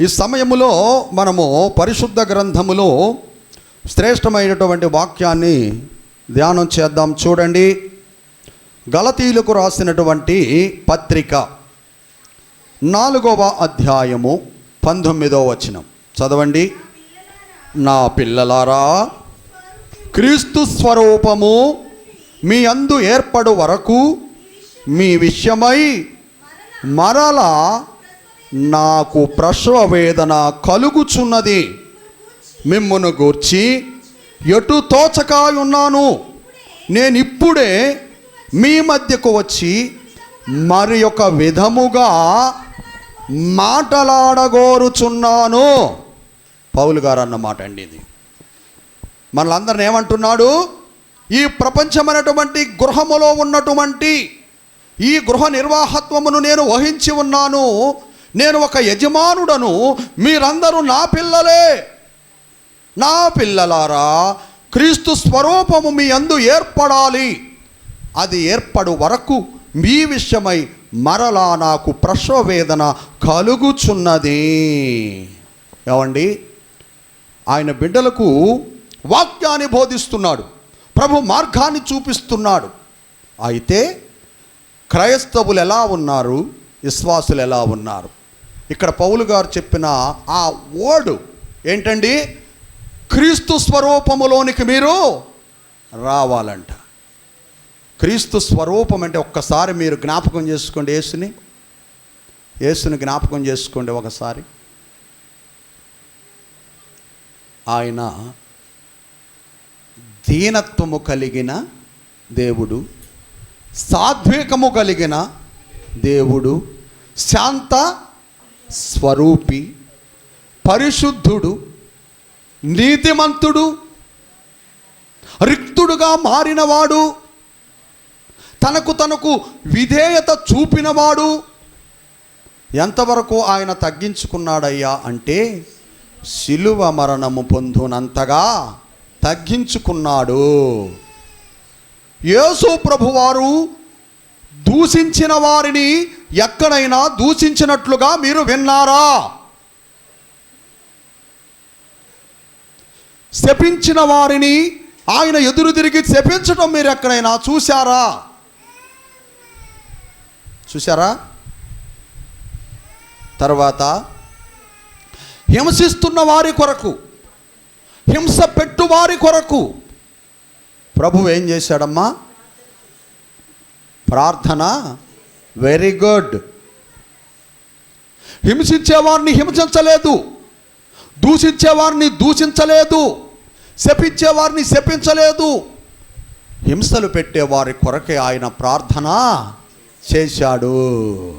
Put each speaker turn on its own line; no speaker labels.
ఈ సమయములో మనము పరిశుద్ధ గ్రంథములో శ్రేష్టమైనటువంటి వాక్యాన్ని ధ్యానం చేద్దాం. చూడండి. గలతీలకు రాసినటువంటి పత్రిక నాలుగవ అధ్యాయము పంతొమ్మిదవ వచనం. చదవండి. నా పిల్లలారా క్రీస్తు స్వరూపము మీ అందు ఏర్పడు వరకు మీ విషయమై మరలా నాకు ప్రసవ వేదన కలుగుచున్నది. మిమ్మును గూర్చి ఎటు తోచకాయ ఉన్నాను. నేను ఇప్పుడే మీ మధ్యకు వచ్చి మరి ఒక విధముగా మాటలాడగోరుచున్నాను. పౌలు గారు అన్నమాట అండి ఇది. మనలందరిని ఏమంటున్నాడు? ఈ ప్రపంచమైనటువంటి గృహములో ఉన్నటువంటి ఈ గృహ నిర్వాహత్వమును నేను వహించి ఉన్నాను. నేను ఒక యజమానుడను మీరందరూ నా పిల్లలే. నా పిల్లలారా క్రీస్తు స్వరూపము మీ అందు ఏర్పడాలి. అది ఏర్పడు వరకు మీ విషయమై మరలా నాకు ప్రశ్వవేదన కలుగుచున్నది. ఏమండి? ఆయన బిడ్డలకు వాక్యాన్ని బోధిస్తున్నాడు. ప్రభు మార్గాన్ని చూపిస్తున్నాడు. అయితే క్రైస్తవులు ఎలా ఉన్నారు? విశ్వాసులు ఎలా ఉన్నారు? ఇక్కడ పౌలు గారు చెప్పిన ఆ ఓడు ఏంటండి? క్రీస్తు స్వరూపములోనికి మీరు రావాలంట. క్రీస్తు స్వరూపం అంటే ఒక్కసారి మీరు జ్ఞాపకం చేసుకోండి యేసుని. యేసుని జ్ఞాపకం చేసుకోండి ఒకసారి. ఆయన దీనత్వము కలిగిన దేవుడు సాత్వికము కలిగిన దేవుడు శాంత స్వరూపి పరిశుద్ధుడు నీతిమంతుడు రిక్తుడుగా మారినవాడు తనకు తనకు విధేయత చూపినవాడు. ఎంతవరకు ఆయన తగ్గించుకున్నాడయ్యా అంటే శిలువ మరణము పొందునంతగా తగ్గించుకున్నాడు. యేసు ప్రభువారు దూషించిన వారిని ఎక్కడైనా దూషించినట్లుగా మీరు విన్నారా? శపించిన వారిని ఆయన ఎదురు తిరిగి శపించడం మీరు ఎక్కడైనా చూశారా? చూశారా? తర్వాత హింసిస్తున్న వారి కొరకు హింస పెట్టు వారి కొరకు ప్రభు ఏం చేశాడమ్మా? ప్రార్థన వెరీ గుడ్ హింసించేవారిని హింసించలేదు. దూషించేవారిని దూషించలేదు. శపించేవారిని శపించలేదు. హింసలు పెట్టేవారి కొరకే ఆయన ప్రార్థన చేశాడు.